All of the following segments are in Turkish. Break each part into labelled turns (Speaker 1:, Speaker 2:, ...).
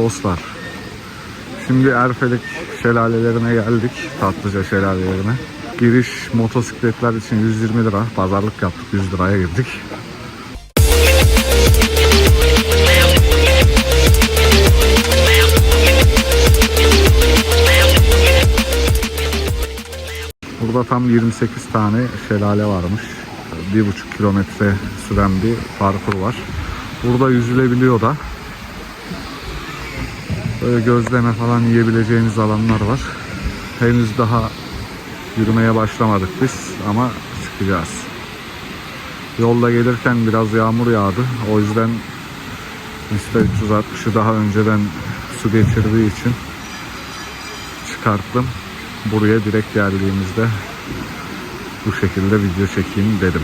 Speaker 1: Dostlar. Şimdi Erfelek şelalelerine geldik. Tatlıca şelalelerine. Giriş motosikletler için 120 lira. Pazarlık yaptık 100 liraya girdik. Burada tam 28 tane şelale varmış. 1,5 kilometre süren bir parkur var. Burada yüzülebiliyor da. Böyle gözleme falan yiyebileceğiniz alanlar var. Henüz daha yürümeye başlamadık biz ama çıkacağız. Yolda gelirken biraz yağmur yağdı. O yüzden Mr. 360'ı daha önceden su geçirdiği için çıkarttım. Buraya direkt geldiğimizde bu şekilde video çekeyim dedim.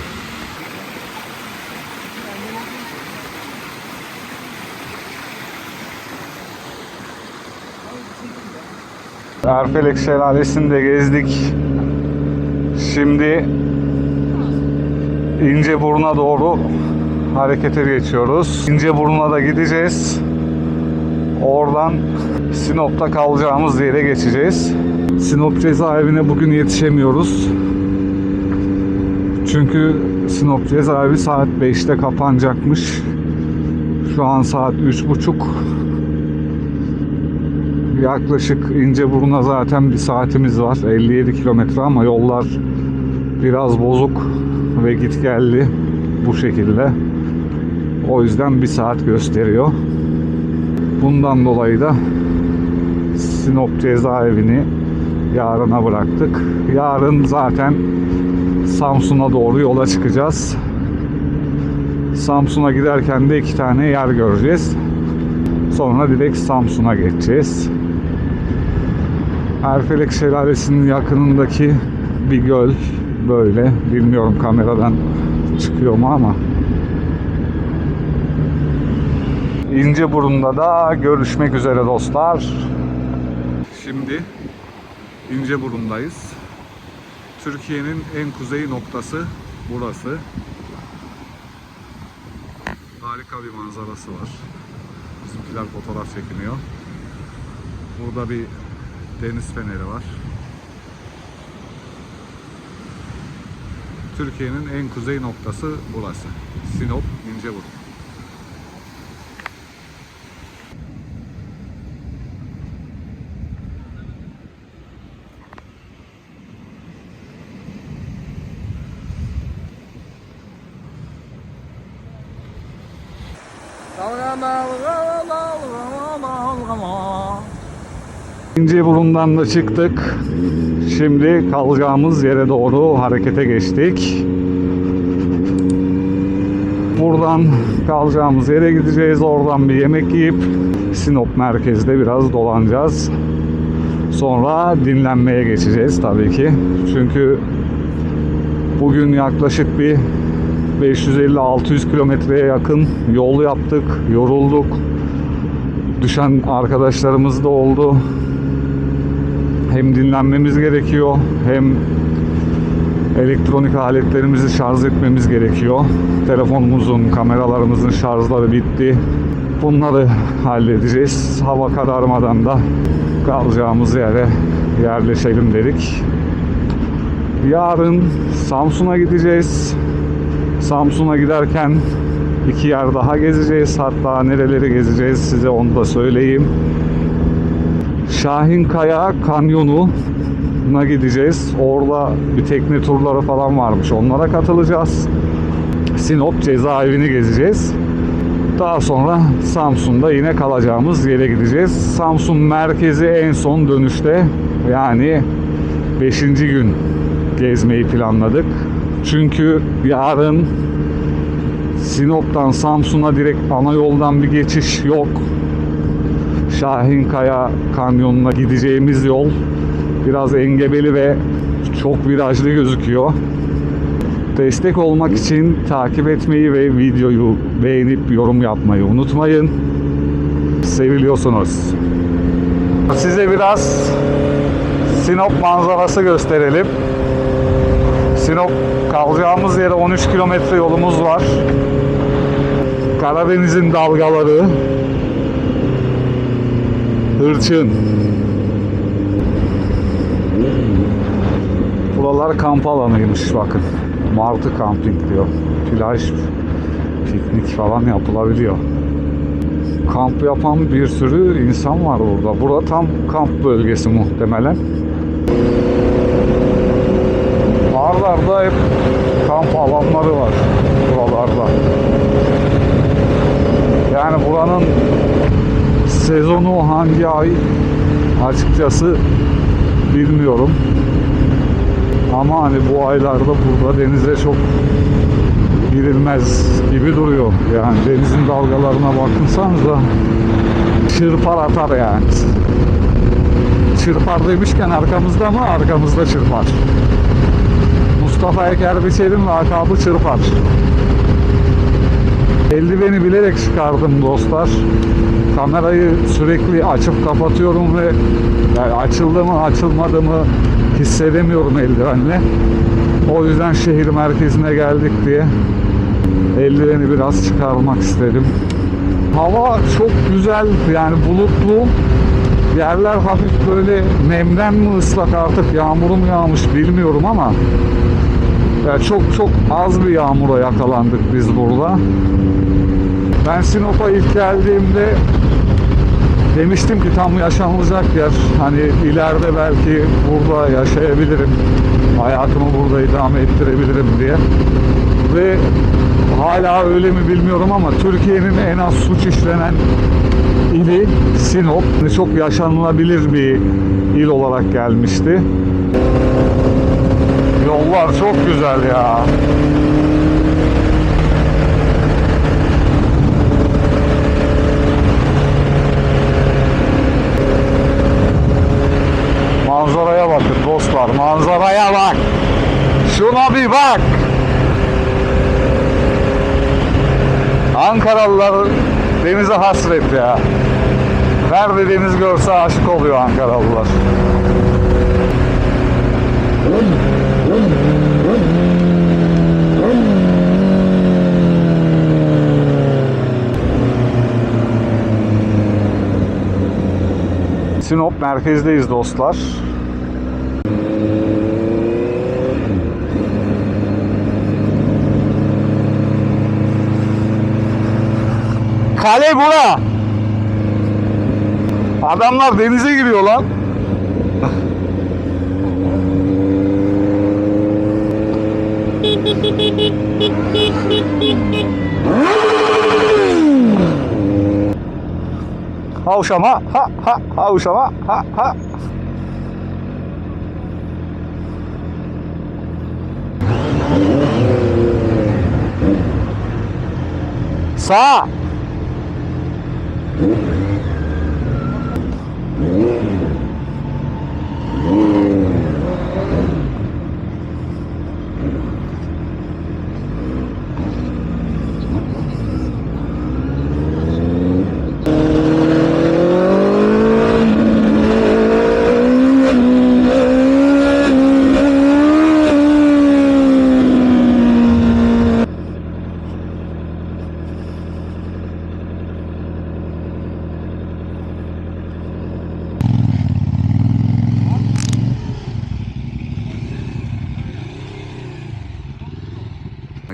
Speaker 1: Erfelek Şelalesi'ni gezdik. Şimdi İnceburnu'na doğru harekete geçiyoruz. İnceburnu'na da gideceğiz. Oradan Sinop'ta kalacağımız yere geçeceğiz. Sinop cezaevine bugün yetişemiyoruz. Çünkü Sinop cezaevi saat 5'te kapanacakmış. Şu an saat 3.30. Yaklaşık İnceburnu'na zaten bir saatimiz var. 57 kilometre ama yollar biraz bozuk ve git geldi bu şekilde. O yüzden bir saat gösteriyor. Bundan dolayı da Sinop cezaevini yarına bıraktık. Yarın zaten Samsun'a doğru yola çıkacağız. Samsun'a giderken de iki tane yer göreceğiz. Sonra direkt Samsun'a geçeceğiz. Erfelek Şelalesi'nin yakınındaki bir göl böyle. Bilmiyorum kameradan çıkıyor mu ama. İnceburnu'nda da görüşmek üzere dostlar. Şimdi İnceburnu'ndayız. Türkiye'nin en kuzey noktası burası. Harika bir manzarası var. Bizimkiler fotoğraf çekiniyor. Burada bir deniz feneri var. Türkiye'nin en kuzey noktası burası. Sinop, İnceburnu. İnceburnu'ndan da çıktık. Şimdi kalacağımız yere doğru harekete geçtik. Buradan kalacağımız yere gideceğiz. Oradan bir yemek yiyip Sinop merkezde biraz dolanacağız. Sonra dinlenmeye geçeceğiz tabii ki. Çünkü bugün yaklaşık bir 550-600 kilometreye yakın yol yaptık, yorulduk. Düşen arkadaşlarımız da oldu. Hem dinlenmemiz gerekiyor hem elektronik aletlerimizi şarj etmemiz gerekiyor. Telefonumuzun, kameralarımızın şarjları bitti. Bunları halledeceğiz. Hava kararmadan da kalacağımız yere yerleşelim dedik. Yarın Samsun'a gideceğiz. Samsun'a giderken iki yer daha gezeceğiz. Hatta nereleri gezeceğiz size onu da söyleyeyim. Şahinkaya Kanyonu'na gideceğiz. Orada bir tekne turları falan varmış. Onlara katılacağız. Sinop cezaevini gezeceğiz. Daha sonra Samsun'da yine kalacağımız yere gideceğiz. Samsun merkezi en son dönüşte yani 5. gün gezmeyi planladık. Çünkü yarın Sinop'tan Samsun'a direkt ana yoldan bir geçiş yok. Şahinkaya Kanyonu'na gideceğimiz yol biraz engebeli ve çok virajlı gözüküyor. Destek olmak için takip etmeyi ve videoyu beğenip yorum yapmayı unutmayın. Seviliyorsunuz. Size biraz Sinop manzarası gösterelim. Sinop kalacağımız yere 13 kilometre yolumuz var. Karadeniz'in dalgaları Hırçın. Buralar kamp alanıymış bakın. Martı camping diyor. Plaj, piknik falan yapılabiliyor. Kamp yapan bir sürü insan var burada. Burada tam kamp bölgesi muhtemelen. Ağırlarda hep kamp alanları var buralarda. Yani buranın sezonu hangi ay açıkçası bilmiyorum. Ama hani bu aylarda burada denize çok girilmez gibi duruyor. Yani denizin dalgalarına bakınsanız da çırpar atar yani. Çırpar demişken arkamızda mı? Arkamızda çırpar. Mustafa Eker Biçer'in lakabı çırpar. Eldiveni bilerek çıkardım dostlar. Kamerayı sürekli açıp kapatıyorum ve yani açıldı mı açılmadı mı hissedemiyorum eldivenle. O yüzden şehir merkezine geldik diye eldiveni biraz çıkarmak istedim. Hava çok güzel yani bulutlu. Yerler hafif böyle nemden mi ıslak artık yağmuru mu yağmış bilmiyorum ama ya çok çok az bir yağmura yakalandık biz burada. Ben Sinop'a ilk geldiğimde demiştim ki tam yaşanılacak yer. Hani ileride belki burada yaşayabilirim. Hayatımı burada idame ettirebilirim diye. Ve hala öyle mi bilmiyorum ama Türkiye'nin en az suç işlenen ili Sinop. Çok yaşanılabilir bir il olarak gelmişti. Yollar çok güzel ya. Manzaraya bakın dostlar. Manzaraya bak. Şuna bir bak. Ankaralılar denize hasret ya. Nerede deniz görse aşık oluyor Ankaralılar. Sinop merkezdeyiz dostlar. Kale bura. Adamlar denize giriyor lan. Havşama ha ha havşama ha ha. Sağ.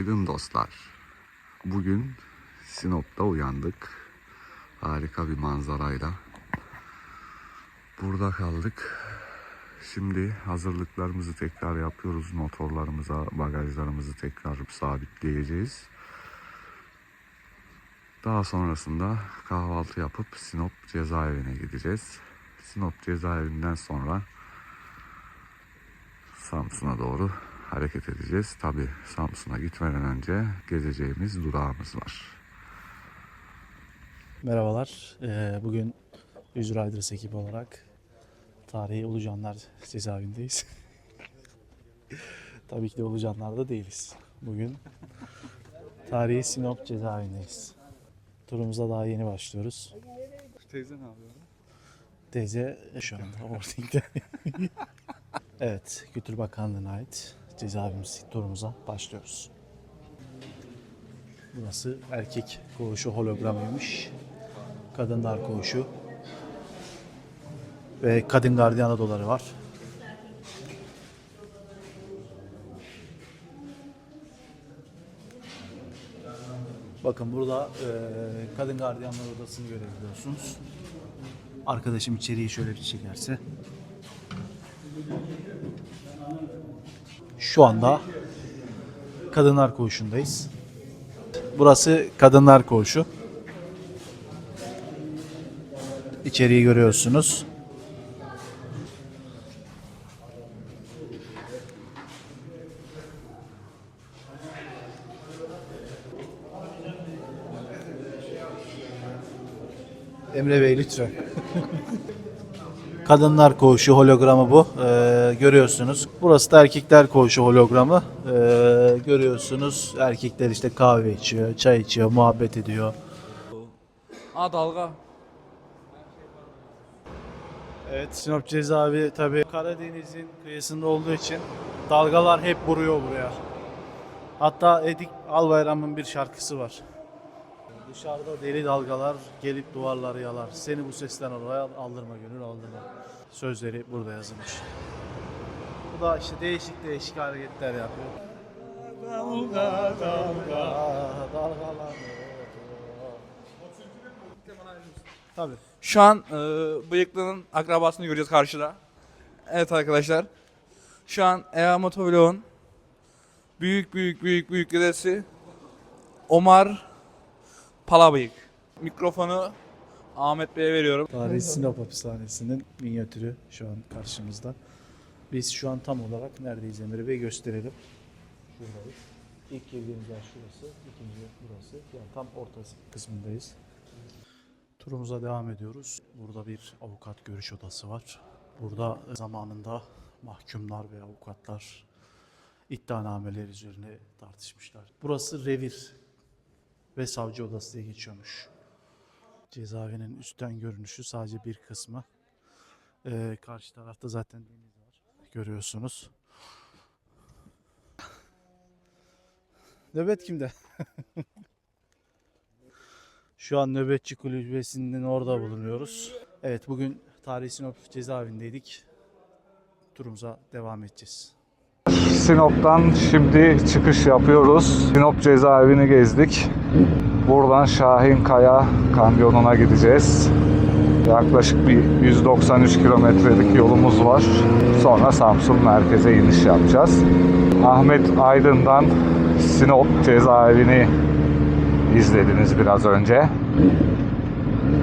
Speaker 1: Günaydın dostlar. Bugün Sinop'ta uyandık. Harika bir manzarayla. Burada kaldık. Şimdi hazırlıklarımızı tekrar yapıyoruz. Motorlarımıza, bagajlarımızı tekrar sabitleyeceğiz. Daha sonrasında kahvaltı yapıp Sinop cezaevine gideceğiz. Sinop cezaevinden sonra Samsun'a doğru hareket edeceğiz. Tabi Samsun'a gitmeden önce gezeceğimiz durağımız var.
Speaker 2: Merhabalar. Ee, Bugün Yüz Riders ekibi olarak tarihi Ulucanlar cezaevindeyiz. Tabii ki de Ulucanlar'da değiliz. Bugün tarihi Sinop cezaevindeyiz. Turumuza daha yeni başlıyoruz.
Speaker 1: Teyze ne yapıyor?
Speaker 2: Teyze şu anda Ording'de. evet, Kültür Bakanlığı'na ait cezaevimiz turumuza başlıyoruz. Burası erkek koğuşu hologramıymış. Kadınlar koğuşu ve kadın gardiyan odaları var. Bakın burada e, kadın gardiyanlar odasını görebiliyorsunuz. Arkadaşım içeriği şöyle bir çekerse. Şu anda kadınlar koğuşundayız. Burası kadınlar koğuşu. İçeriği görüyorsunuz. Emre Bey lütfen. Kadınlar koğuşu hologramı bu. Ee, görüyorsunuz. Burası da erkekler koğuşu hologramı. Ee, görüyorsunuz. Erkekler işte kahve içiyor, çay içiyor, muhabbet ediyor.
Speaker 3: Aa dalga.
Speaker 2: Evet Sinop cezaevi tabi Karadeniz'in kıyısında olduğu için dalgalar hep vuruyor buraya. Hatta Edik Albayram'ın bir şarkısı var. Dışarıda deli dalgalar gelip duvarları yalar. Seni bu sesten oraya aldırma gönül aldırma. Sözleri burada yazılmış. Da işte değişik değişik hareketler yapıyor. Dalga dalga dalgalanıyor. Tabii.
Speaker 3: Şu an e, bıyıklının akrabasını göreceğiz karşıda. Evet arkadaşlar. Şu an Ea Motovlog'un büyük büyük büyük büyük dedesi Omar Palabıyık. Mikrofonu Ahmet Bey'e veriyorum.
Speaker 2: Tarihi Sinop Hapishanesi'nin minyatürü şu an karşımızda. Biz şu an tam olarak neredeyiz Emre Bey gösterelim. Şuradayız. İlk girdiğimiz yer şurası, ikinci yer burası. Yani tam ortası kısmındayız. Turumuza devam ediyoruz. Burada bir avukat görüş odası var. Burada zamanında mahkumlar ve avukatlar iddianameler üzerine tartışmışlar. Burası revir ve savcı odası diye geçiyormuş. Cezaevinin üstten görünüşü sadece bir kısmı. Ee, karşı tarafta zaten deniz. Görüyorsunuz. Nöbet kimde? Şu an nöbetçi kulübesinin orada bulunuyoruz. Evet bugün Tarihi Sinop cezaevindeydik. Turumuza devam edeceğiz.
Speaker 1: Sinop'tan şimdi çıkış yapıyoruz. Sinop cezaevini gezdik. Buradan Şahin Kaya Kanyonu'na gideceğiz. Yaklaşık bir 193 kilometrelik yolumuz var. Sonra Samsun merkeze iniş yapacağız. Ahmet Aydın'dan Sinop cezaevini izlediniz biraz önce.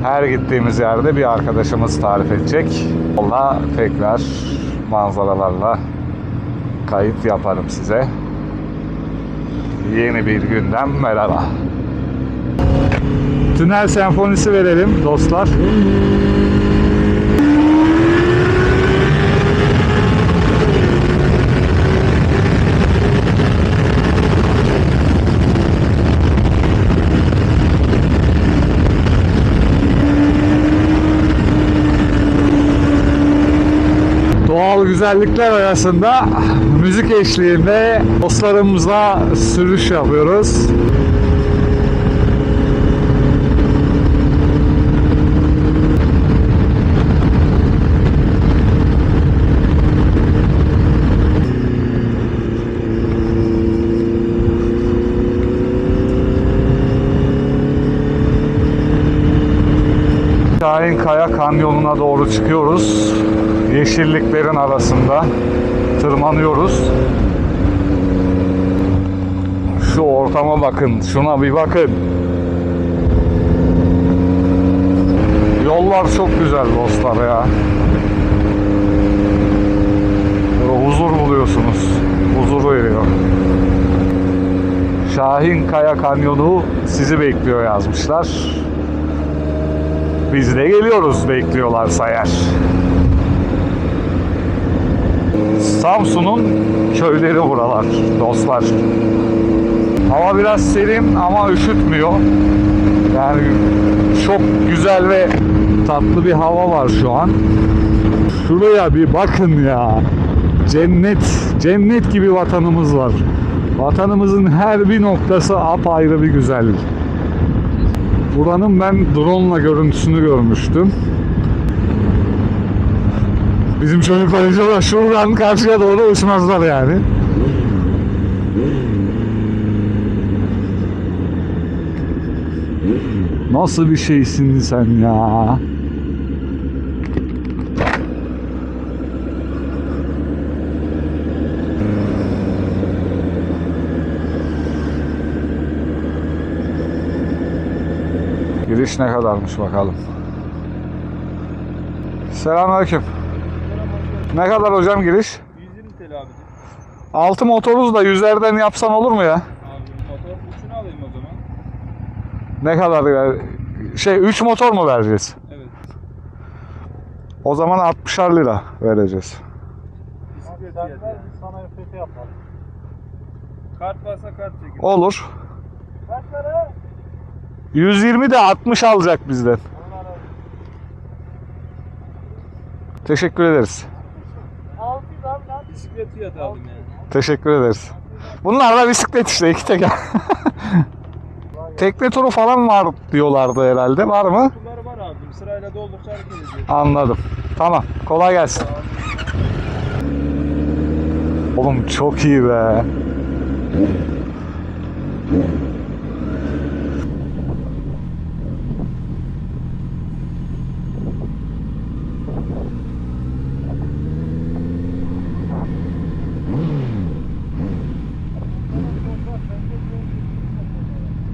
Speaker 1: Her gittiğimiz yerde bir arkadaşımız tarif edecek. Valla tekrar manzaralarla kayıt yaparım size. Yeni bir gündem merhaba. Tünel senfonisi verelim dostlar. Doğal güzellikler arasında müzik eşliğinde dostlarımızla sürüş yapıyoruz. Şahin Kaya Kanyonu'na doğru çıkıyoruz. Yeşilliklerin arasında tırmanıyoruz. Şu ortama bakın, şuna bir bakın. Yollar çok güzel dostlar ya. Böyle huzur buluyorsunuz. Huzur veriyor. Şahin Kaya Kanyonu sizi bekliyor yazmışlar. Biz de geliyoruz bekliyorlarsa eğer. Samsun'un köyleri buralar dostlar. Hava biraz serin ama üşütmüyor. Yani çok güzel ve tatlı bir hava var şu an. Şuraya bir bakın ya. Cennet, cennet gibi vatanımız var. Vatanımızın her bir noktası apayrı bir güzellik. Buranın ben drone ile görüntüsünü görmüştüm. Bizim çocuklar inşallah şuradan karşıya doğru uçmazlar yani. Nasıl bir şeysin sen ya? Giriş ne kadarmış bakalım. Selamünaleyküm. Ne kadar hocam giriş?
Speaker 4: 120 TL abi.
Speaker 1: Altı motoruz da yüzlerden yapsan olur mu ya?
Speaker 4: Abi motor uçunu alayım o zaman.
Speaker 1: Ne kadar ver- Şey 3 motor mu vereceğiz?
Speaker 4: Evet.
Speaker 1: O zaman 60'ar lira vereceğiz.
Speaker 2: Sen ver biz sana EFT yapalım.
Speaker 4: Kart varsa kart çekin.
Speaker 1: Olur.
Speaker 2: Kaç para?
Speaker 1: 120 de 60 alacak bizden. Teşekkür ederiz.
Speaker 2: 600 abi lan.
Speaker 4: Bisiklet fiyatı aldım yani.
Speaker 1: Teşekkür ederiz. Bunlar da bisiklet işte iki teker. Tekne turu falan var diyorlardı herhalde. Var mı?
Speaker 4: Bunları var abim. Sırayla doldukça hareket.
Speaker 1: Anladım. Tamam. Kolay gelsin. Oğlum çok iyi be.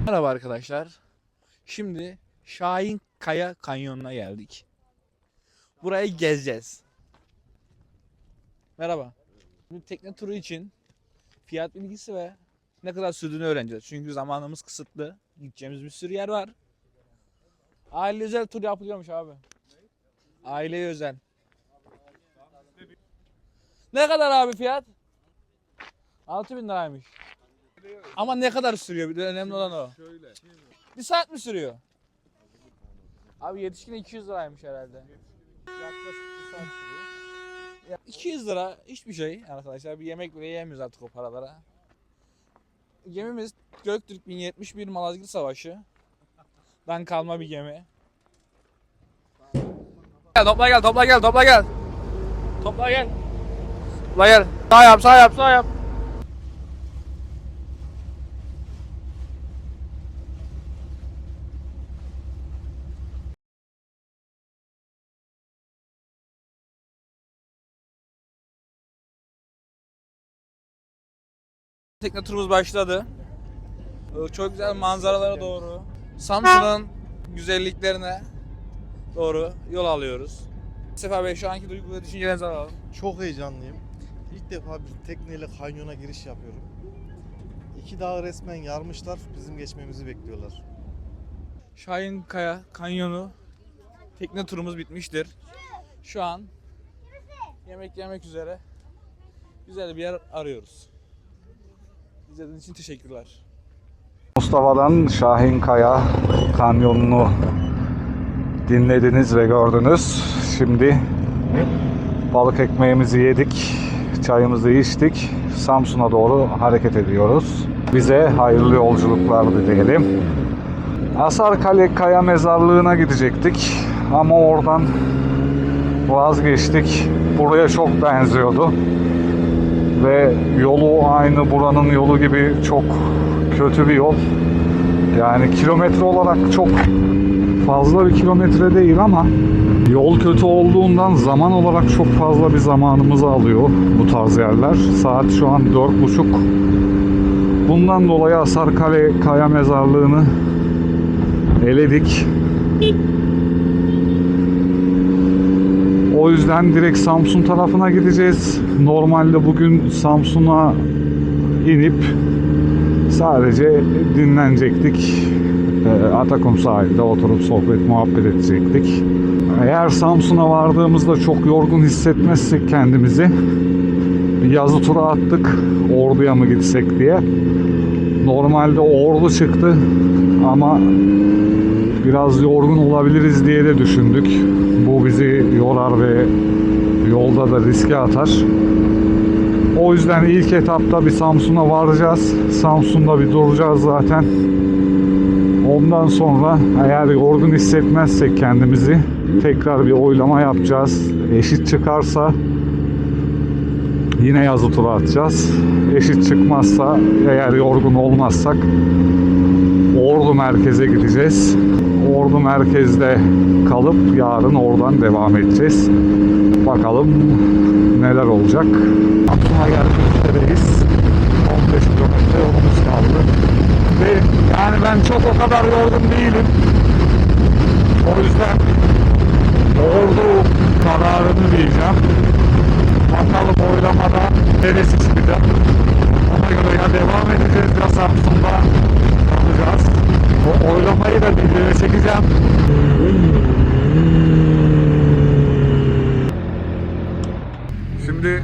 Speaker 3: Merhaba arkadaşlar. Şimdi Şahin Kaya Kanyonu'na geldik. Burayı gezeceğiz. Merhaba. Bu tekne turu için fiyat bilgisi ve ne kadar sürdüğünü öğreneceğiz. Çünkü zamanımız kısıtlı. Gideceğimiz bir sürü yer var. Aile özel tur yapılıyormuş abi. Aileye özel. Ne kadar abi fiyat? 6000 liraymış. Ama ne kadar sürüyor? Bir de önemli olan o. Bir saat mi sürüyor? Abi yetişkin 200 liraymış herhalde. Yaklaşık bir saat sürüyor. Ya 200 lira hiçbir şey arkadaşlar. Bir yemek bile yiyemiyoruz artık o paralara. Gemimiz Göktürk 1071 Malazgirt Savaşı. Dan kalma bir gemi. Gel topla gel topla gel topla gel. Topla gel. Topla gel. Sağ yap sağ yap sağ yap. Tekne turumuz başladı. Ee, Çok güzel manzaralara doğru, Samsun'un güzelliklerine doğru yol alıyoruz. Sefa Bey şu anki duygu ve düşüncelerinizi alalım.
Speaker 5: Çok heyecanlıyım. İlk defa bir tekneyle kanyona giriş yapıyorum. İki dağı resmen yarmışlar, bizim geçmemizi bekliyorlar.
Speaker 3: Şahin Kaya Kanyonu tekne turumuz bitmiştir. Şu an yemek yemek üzere güzel bir yer arıyoruz. İzlediğiniz için teşekkürler.
Speaker 1: Mustafa'dan Şahin Kaya kanyonunu dinlediniz ve gördünüz. Şimdi balık ekmeğimizi yedik, çayımızı içtik. Samsun'a doğru hareket ediyoruz. Bize hayırlı yolculuklar dileyelim. Asarkale Kaya Mezarlığı'na gidecektik ama oradan vazgeçtik. Buraya çok benziyordu ve yolu aynı buranın yolu gibi çok kötü bir yol. Yani kilometre olarak çok fazla bir kilometre değil ama yol kötü olduğundan zaman olarak çok fazla bir zamanımızı alıyor bu tarz yerler. Saat şu an dört buçuk. Bundan dolayı Asarkale Kaya Mezarlığı'nı eledik. O yüzden direkt Samsun tarafına gideceğiz. Normalde bugün Samsun'a inip sadece dinlenecektik. Ee, Atakum sahilde oturup sohbet muhabbet edecektik. Eğer Samsun'a vardığımızda çok yorgun hissetmezsek kendimizi bir yazı tura attık. Ordu'ya mı gitsek diye. Normalde Ordu çıktı ama biraz yorgun olabiliriz diye de düşündük. Bu bizi yorar ve yolda da riske atar. O yüzden ilk etapta bir Samsun'a varacağız. Samsun'da bir duracağız zaten. Ondan sonra eğer yorgun hissetmezsek kendimizi tekrar bir oylama yapacağız. Eşit çıkarsa yine yazı tura atacağız. Eşit çıkmazsa eğer yorgun olmazsak Ordu merkeze gideceğiz. Ordu merkezde kalıp yarın oradan devam edeceğiz. Bakalım neler olacak. Aklıma gelmek üzereyiz. 15 kilometre yolumuz kaldı. Ve yani ben çok o kadar yorgun değilim. O yüzden Ordu kararını diyeceğim. Bakalım oylamada neresi çıkacak. Ona göre ya devam edeceğiz ya Samsun'da. O oylamayı da videoya çekeceğim. Şimdi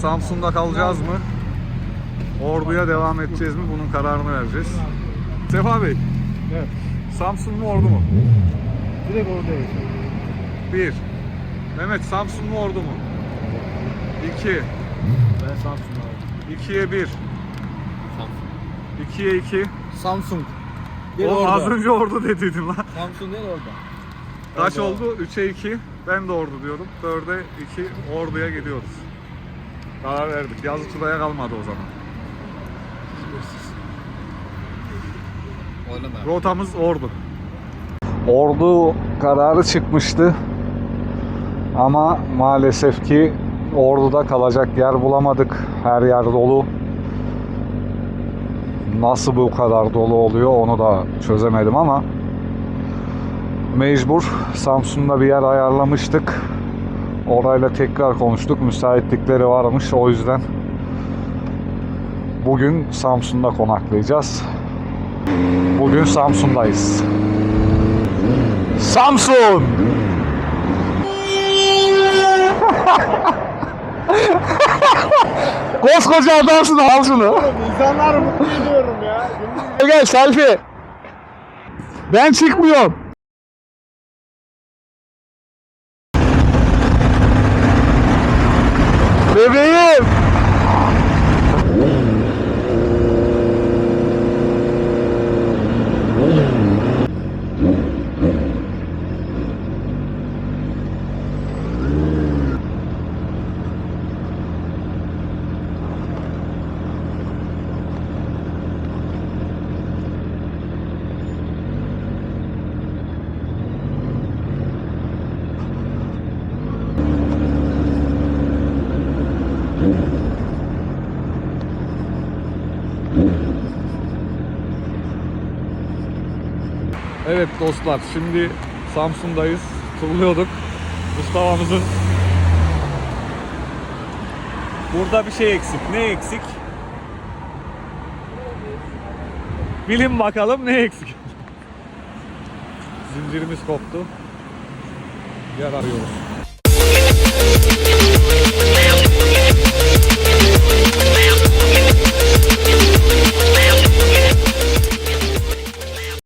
Speaker 1: Samsun'da kalacağız mı? Ordu'ya devam edeceğiz mi? Bunun kararını vereceğiz. Sefa Bey.
Speaker 2: Evet.
Speaker 1: Samsun mu Ordu mu?
Speaker 2: Direkt oradayız.
Speaker 1: Bir. Mehmet Samsun mu Ordu mu? İki.
Speaker 2: Ben Samsun'da.
Speaker 1: İkiye bir. İkiye iki.
Speaker 3: Samsung.
Speaker 1: Oğlum az önce Ordu dediydin lan.
Speaker 3: Samsung değil orada.
Speaker 1: Kaç oldu? 3'e 2. Ben de Ordu diyorum. 4'e 2 Ordu'ya gidiyoruz. Karar verdik. Yazı turaya kalmadı o zaman. Rotamız Ordu. Ordu kararı çıkmıştı. Ama maalesef ki Ordu'da kalacak yer bulamadık. Her yer dolu. Nasıl bu kadar dolu oluyor onu da çözemedim ama mecbur Samsun'da bir yer ayarlamıştık. Orayla tekrar konuştuk. Müsaitlikleri varmış. O yüzden bugün Samsun'da konaklayacağız. Bugün Samsun'dayız. Samsun! Koskoca adamsın al şunu.
Speaker 4: İnsanları mutlu ediyorum.
Speaker 1: Gel gel selfie. Ben çıkmıyorum. Bebeğim. Evet dostlar şimdi Samsun'dayız. Turluyorduk. Mustafa'mızın Burada bir şey eksik. Ne eksik? Bilin bakalım ne eksik. Zincirimiz koptu. Yer arıyoruz. Müzik